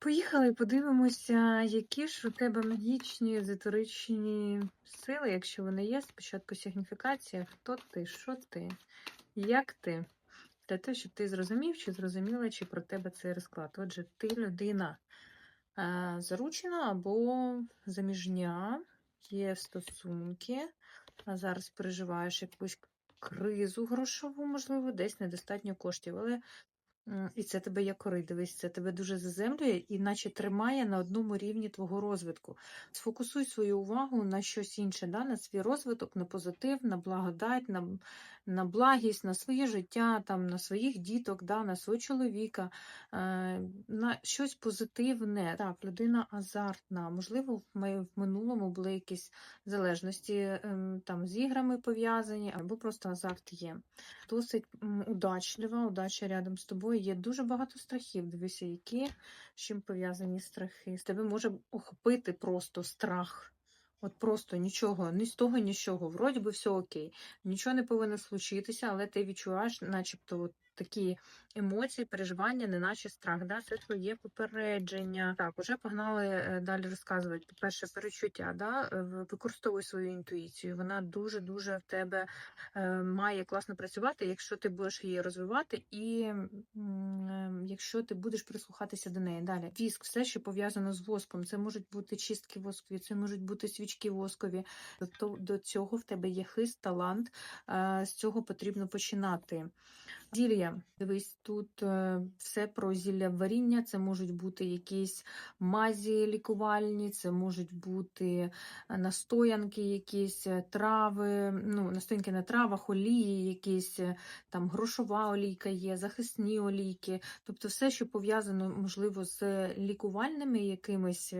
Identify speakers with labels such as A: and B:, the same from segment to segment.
A: Поїхали подивимося, які ж у тебе магічні езотеричні сили, якщо вони є. Спочатку сигніфікація, хто ти, що ти, як ти. Для того, щоб ти зрозумів, чи зрозуміла, чи про тебе цей розклад. Отже, ти людина е, заручена або заміжня, є стосунки, а зараз переживаєш якусь кризу грошову, можливо, десь недостатньо коштів. Але І це тебе як корить, дивись, це тебе дуже заземлює і наче тримає на одному рівні твого розвитку. Сфокусуй свою увагу на щось інше, да? на свій розвиток, на позитив, на благодать, на, на благість, на своє життя, там, на своїх діток, да? на свого чоловіка, е, на щось позитивне. Так, людина азартна. Можливо, в минулому були якісь залежності ем, там, з іграми пов'язані, або просто азарт є досить удачлива, удача рядом з тобою. Є дуже багато страхів. Дивися, які з чим пов'язані страхи. З тебе може охопити просто страх. От просто нічого, ні з того, ні з чого. Вроді би все окей. Нічого не повинно случитися, але ти відчуваєш, начебто, от такі емоції, переживання, неначе страх. Да? Це твоє попередження. Так, уже погнали е, далі розказувати. По-перше, перечуття. Да? Е, Використовуй свою інтуїцію. Вона дуже-дуже в тебе е, має класно працювати, якщо ти будеш її розвивати, і якщо ти будеш прислухатися до неї. Далі віск, все, що пов'язано з воском. Це можуть бути чистки воскові, це можуть бути свічки воскові. До, до цього в тебе є хист, талант. З цього потрібно починати. Зілля, дивись, тут е, все про зілля варіння. Це можуть бути якісь мазі лікувальні, це можуть бути е, настоянки, якісь е, трави, ну, настоянки на травах, олії, якісь там грошова олійка є, захисні олійки. Тобто все, що пов'язано, можливо, з лікувальними якимись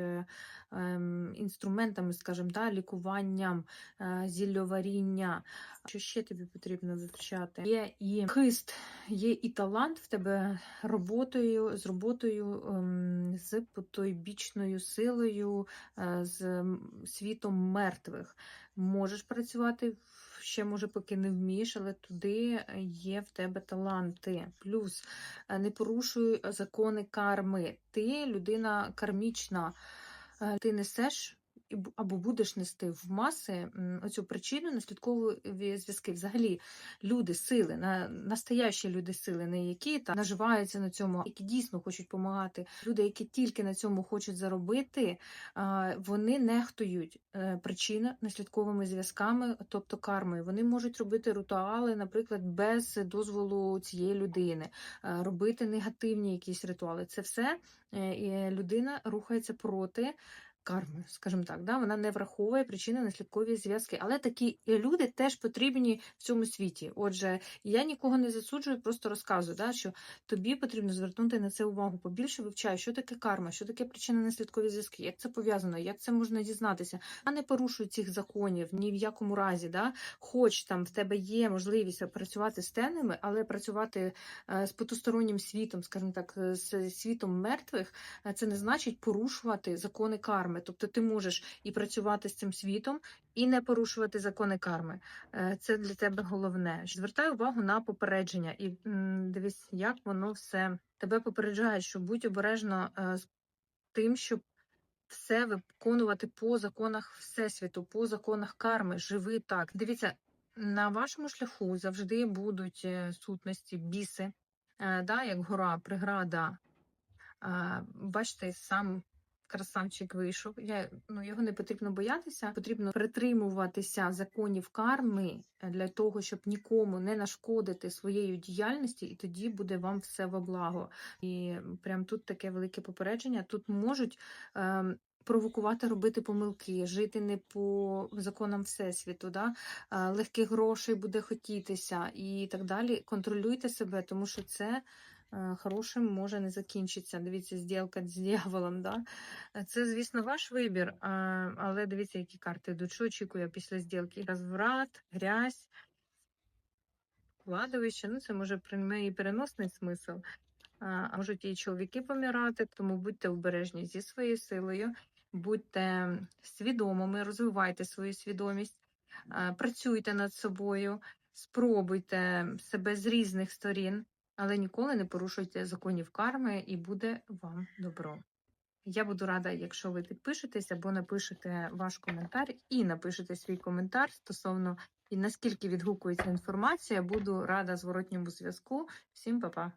A: інструментами, скажімо, да, лікуванням, е, зілльоваріння. Що ще тобі потрібно вивчати? Є і хист, є і талант в тебе роботою, з роботою, ем, з потойбічною силою, е, з світом мертвих. Можеш працювати, ще може поки не вмієш, але туди є в тебе таланти. Плюс е, не порушуй закони карми. Ти людина кармічна, ти несеш або будеш нести в маси оцю причину наслідкові зв'язки. Взагалі, люди, сили, на, настоящі люди сили, не які там наживаються на цьому, які дійсно хочуть допомагати. Люди, які тільки на цьому хочуть заробити, вони нехтують е, причина наслідковими зв'язками, тобто кармою. Вони можуть робити ритуали, наприклад, без дозволу цієї людини, е, робити негативні якісь ритуали. Це все е, людина рухається проти карми, скажімо так, да? вона не враховує причини наслідкові зв'язки. Але такі люди теж потрібні в цьому світі. Отже, я нікого не засуджую, просто розказую, да, що тобі потрібно звернути на це увагу. Побільше вивчай, що таке карма, що таке причини наслідкові зв'язки, як це пов'язано, як це можна дізнатися. А не порушуй цих законів ні в якому разі. Да? Хоч там в тебе є можливість працювати з тенами, але працювати е, з потустороннім світом, скажімо так, е, з світом мертвих, е, це не значить порушувати закони карми. Тобто ти можеш і працювати з цим світом, і не порушувати закони карми. Е, Це для тебе головне. Звертай увагу на попередження і дивись, як воно все тебе попереджає, що будь обережно е, з тим, щоб все виконувати по законах Всесвіту, по законах карми. Живи так. Дивіться, на вашому шляху завжди будуть е, сутності, біси, да, як гора, преграда. Бачите, сам красавчик вийшов. Я, ну, його не потрібно боятися, потрібно притримуватися законів карми е, для того, щоб нікому не нашкодити своєю діяльності, і тоді буде вам все во благо. І прям тут таке велике попередження. Тут можуть. ем, Провокувати робити помилки, жити не по законам всесвіту, да? легких грошей буде хотітися і так далі. Контролюйте себе, тому що це е, хорошим може не закінчитися. Дивіться, зділка з дьяволом. Да? Це, звісно, ваш вибір, але дивіться, які карти йдуть. Що очікує після зділки? Розврат, грязь, кладовище. Ну, це може прийме і переносний смисл. А а можуть і чоловіки помирати, тому будьте обережні зі своєю силою, будьте свідомими, розвивайте свою свідомість, працюйте над собою, спробуйте себе з різних сторін, але ніколи не порушуйте законів карми, і буде вам добро. Я буду рада, якщо ви підпишетесь або напишете ваш коментар і напишете свій коментар стосовно і наскільки відгукується інформація. Буду рада зворотньому зв'язку. Всім па-па!